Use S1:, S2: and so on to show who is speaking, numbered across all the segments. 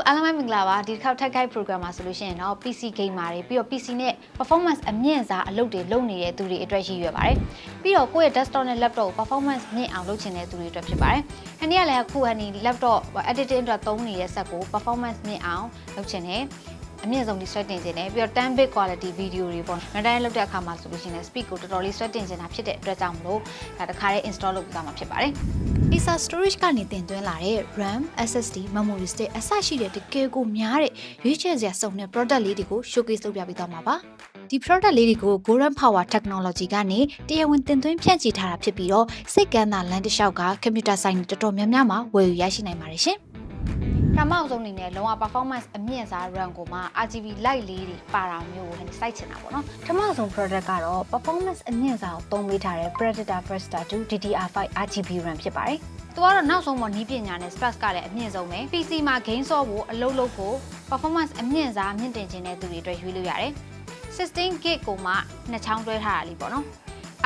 S1: တို့အားလုံးပဲမင်္ဂလာပါဒီတစ်ခေါက် Tech Guide Program မှာဆိုလို့ရှိရင်တော့ PC gamer တွေပြီးတော့ PC နဲ့ performance အမြင့်စားအလုပ်တွေလုပ်နေတဲ့သူတွေအတွက်ရည်ရွယ်ပါတယ်ပြီးတော့ကိုယ့်ရဲ့ desktop နဲ့ laptop ကို performance မြင့်အောင်လုပ်ချင်တဲ့သူတွေအတွက်ဖြစ်ပါတယ်။အနေကလည်းအခုဟန်ဒီ laptop editing အတွက်သုံးနေတဲ့ set ကို performance မြင့်အောင်လုပ်ချင်တယ်အမြင့်ဆုံးဒီ set တင်ခြင်းနဲ့ပြီးတော့10 bit quality video တွေပေါ့။ render လုပ်တဲ့အခါမှာဆိုလို့ရှိရင် speed ကိုတော်တော်လေး set တင်ခြင်းတာဖြစ်တဲ့အတွက်ကြောင့်မလို့ဒါတခါလေး install လုပ်ပြီးသားမှာဖြစ်ပါတယ်။ Acer storage ကနေတင်သွင်းလာတဲ့ RAM, SSD, memory stick အစရှိတဲ့တကယ်ကိုများတဲ့ရွေးချယ်စရာစုံတဲ့ product လေးတွေကို showcase လုပ်ပြပေးသွားမှာပါ။ဒီ product လေးတွေကို Golden Power Technology ကနေတရားဝင်တင်သွင်းဖြန့်ချီထားတာဖြစ်ပြီးတော့စိတ်ကမ်းသာလမ်းတစ်လျှောက်က computer science တော်တော်များများမှာဝယ်ယူရရှိနိုင်ပါတယ်ရှင်။ ပထမအဆုံးအနေနဲ့လုံးဝ performance အမြင့်စား RAM ကိုမှ RGB light လေးတွေပါတာမျိုးကိုဟိုစိုက်ချင်တာပေါ့နော်ပထမဆုံး product ကတော့ performance အမြင့်စားကိုသုံးပေးထားတဲ့ Predator Buster 2 DDR5 RGB RAM ဖြစ်ပါတယ်သူကတော့နောက်ဆုံးပေါ်နီးပညာနဲ့ specs ကလည်းအမြင့်ဆုံးပဲ PC မှာ game ဆော့ဖို့အလုပ်လုပ်ဖို့ performance အမြင့်စားမြင့်တင်ခြင်းတဲ့သူတွေအတွက်ရွေးလို့ရတယ်16 gig ကိုမှနှစ်ချောင်းတွဲထားတာလေးပေါ့နော်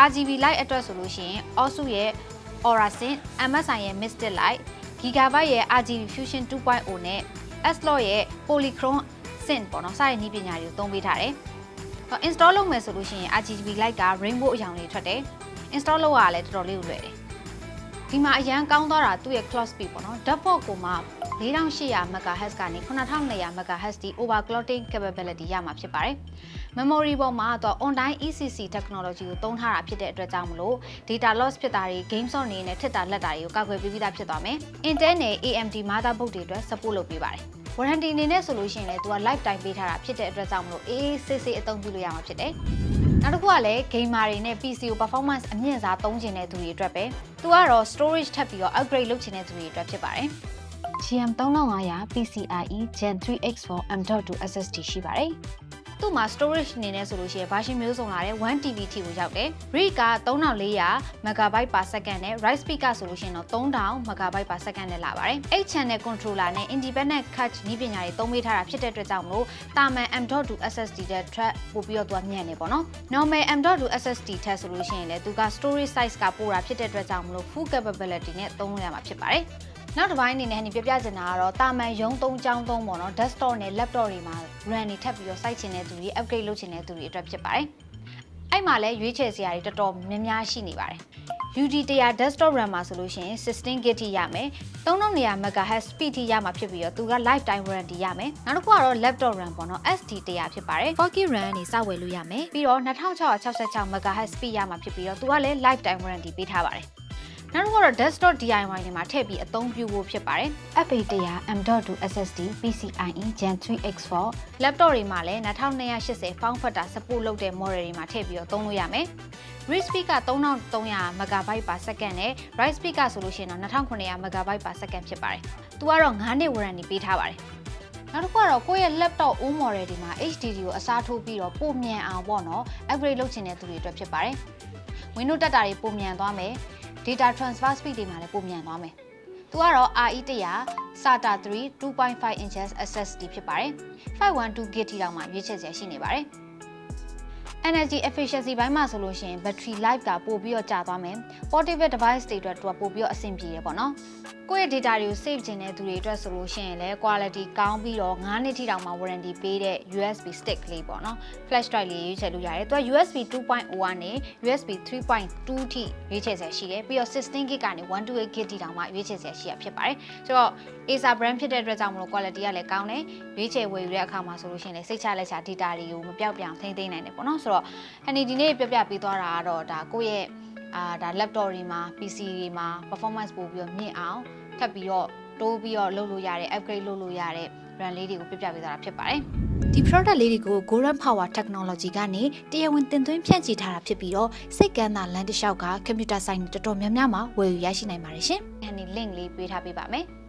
S1: RGB light အတွက်ဆိုလို့ရှိရင် Asus ရဲ့ Aura Sync MSI ရဲ့ Mystic Light Gigabyte ရဲ့ RGB Fusion 2.0နဲ့ S-Log ရဲ့ Polychrome Sync ပေါ့နော်စတဲ့နည်းပညာတွေကိုသုံးပေးထားတယ်။ install လုပ်မယ်ဆိုလို့ရှိရင် RGB light က rainbow အရောင်လေးထွက်တယ်။ install လုပ်ရတာလည်းတော်တော်လေးကိုလွယ်တယ်။ဒီမှာအရန်ကောင်းသွားတာသူ့ရဲ့ clock speed ပေါ့နော် default ကိုမှ 4800 MHz ကနေ9200 MHz တိ overclocking capability ရမှာဖြစ်ပါတယ်။ memory ပေါ်မှာတော့ online ECC technology ကိုသုံးထားတာဖြစ်တဲ့အတွက်ကြောင့်မလို့ data loss ဖြစ်တာတွေ game zone နေနဲ့ထစ်တာလက်တာတွေကိုကာကွယ်ပေးပြီးသားဖြစ်သွားမယ်။ Intel နဲ့ AMD motherboard တွေအတွက် support လုပ်ပေးပါတယ်။ warranty အနေနဲ့ဆိုလို့ရှိရင်လည်းသူက lifetime ပေးထားတာဖြစ်တဲ့အတွက်ကြောင့်မလို့အေးအေးဆေးဆေးအသုံးပြုလို့ရမှာဖြစ်တယ်။နောက်တစ်ခုကလည်း gamer တွေနဲ့ PC ကို performance အမြင့်စားသုံးချင်တဲ့သူတွေအတွက်ပဲ။သူကတော့ storage ထပ်ပြီးတော့ upgrade လုပ်ချင်တဲ့သူတွေအတွက်ဖြစ်ပါတယ်။ GM 3500 PCIe Gen 3X4 M.2 SSD ရှိပါတယ်။သူ့မှာ storage အနေနဲ့ဆိုလို့ရှိရင် version မျိုးစုံလာတဲ့ 1TB ထိကိုရောက်တယ်။ read က3400 MB per second နဲ့ write speed ကဆိုလို့ရှိရင်တော့3000 MB per second နဲ့လာပါတယ်။8 channel controller နဲ့ independent cache နည်းပညာတွေသုံးပေးထားတာဖြစ်တဲ့အတွက်ကြောင့်မလို့တာမန် M.2 SSD တဲ့ထက်ပိုပြီးတော့သူကမြင့်နေပေါ့နော်။ normal M.2 SSD ထက်ဆိုလို့ရှိရင်လည်းသူက storage size ကပိုတာဖြစ်တဲ့အတွက်ကြောင့်မလို့ full capability နဲ့သုံးလို့ရမှာဖြစ်ပါတယ်။ နောက်တစ်ပိုင်းအနေနဲ့ဟန်ဒီပြပြချင်တာကတော့တာမန်ရုံးသုံးကြောင်းသုံးပေါ့နော် desktop နဲ့ laptop တွေမှာ RAM တွေထပ်ပြီးတော့စိုက်ချင်တဲ့သူတွေ upgrade လုပ်ချင်တဲ့သူတွေအတွက်ဖြစ်ပါတယ်။အဲ့မှာလည်းရွေးချယ်စရာတွေတော်တော်များများရှိနေပါတယ်။ UD 100 desktop RAM မှာဆိုလို့ရှိရင်16 GB ထိရမယ်။3200 MHz speed ထိရမှာဖြစ်ပြီးတော့သူက lifetime warranty ရမယ်။နောက်တစ်ခုကတော့ laptop RAM ပေါ့နော် SD 100ဖြစ်ပါတယ်။ 4GB RAM နေစဝယ်လို့ရမယ်။ပြီးတော့2666 MHz speed ရမှာဖြစ်ပြီးတော့သူကလည်း lifetime warranty ပေးထားပါတယ်။ နောက်တစ်ခုကတော့ desktop DIY တွေမှာထည့်ပြီးအသုံးပြုဖို့ဖြစ်ပါတယ် FA100 M.2 SSD PCIe Gen 3X4 laptop တွေမှာလည်း2280 form factor support လုပ်တဲ့ model တွေမှာထည့်ပြီးတော့သုံးလို့ရမယ် read speed က3300 MB per second နဲ့ write speed ကဆိုလို့ရှိရင်တော့2900 MB per second ဖြစ်ပါတယ်။သူကတော့9နှစ် warranty ပေးထားပါတယ်။နောက်တစ်ခုကတော့ကိုယ့်ရဲ့ laptop old model တွေမှာ HDD ကိုအစားထိုးပြီးတော့ပုံမြန်အောင်ပေါ့နော် upgrade လုပ်ချင်တဲ့သူတွေအတွက်ဖြစ်ပါတယ်။ Windows တက်တာတွေပုံမြန်သွားမယ် data transfer speed တွေမှာလည်းပုံမြန်သွားမယ်။သူကတော့ RE100 SATA 3 2.5 inches SSD ဖြစ်ပါတယ်။512 GB ထိတောင်မှရွေးချယ်စရာရှိနေပါတယ်။ energy efficiency ဘိုင်းမှာဆိုလို့ရှိရင် battery life ကပို့ပြီးတော့ကြာသွားမယ်။ portable device တွေအတွက်သူကပို့ပြီးတော့အဆင်ပြေတယ်ပေါ့နော်။ကိုယ့်ရဲ့ data တွေကို save ချင်တဲ့သူတွေအတွက်ဆိုလို့ရှိရင်လည်း quality ကောင်းပြီးတော့9နှစ်ထိတောင်မှ warranty ပေးတဲ့ USB stick လေးပေါ့နော် flash drive လေးရွေးချယ်လို့ရတယ်။သူက USB 2.0ကနေ USB 3.2ထိရွေးချယ်စရာရှိတယ်။ပြီးတော့ 16GB ကနေ 128GB ထိတောင်မှရွေးချယ်စရာရှိရဖြစ်ပါတယ်။ဆိုတော့ Acer brand ဖြစ်တဲ့အတွက်ကြောင့်မလို့ quality ကလည်းကောင်းတယ်။ရွေးချယ်ဝယ်ယူတဲ့အခါမှာဆိုလို့ရှိရင်လည်းစိတ်ချလက်ချ data တွေကိုမပြောက်ပြောင်ထိမ့်သိမ်းနိုင်တယ်ပေါ့နော်။ဆိုတော့ဟန်ဒီဒီနေ့ပြပြပေးသွားတာကတော့ဒါကိုယ့်ရဲ့ အာဒါ laptop တွေမှာ PC တွေမှာ performance ပို့ပြီးတော့မြင့်အောင်ထပ်ပြီးတော့တိုးပြီးတော့လုပ်လို့ရတဲ့ upgrade လုပ်လို့ရတဲ့ brand လေးတွေကိုပြပြပေးသွားတာဖြစ်ပါတယ်ဒီ product လေးတွေကို Golden Power Technology ကနေတရားဝင်တင်သွင်းဖြန့်ချီထားတာဖြစ်ပြီးတော့စိတ်ကမ်းသာလမ်းတစ်လျှောက်က computer science တော်တော်များများမှာဝယ်ယူရရှိနိုင်ပါတယ်ရှင်။အဲဒီ link လေးပေးထားပေးပါမယ်။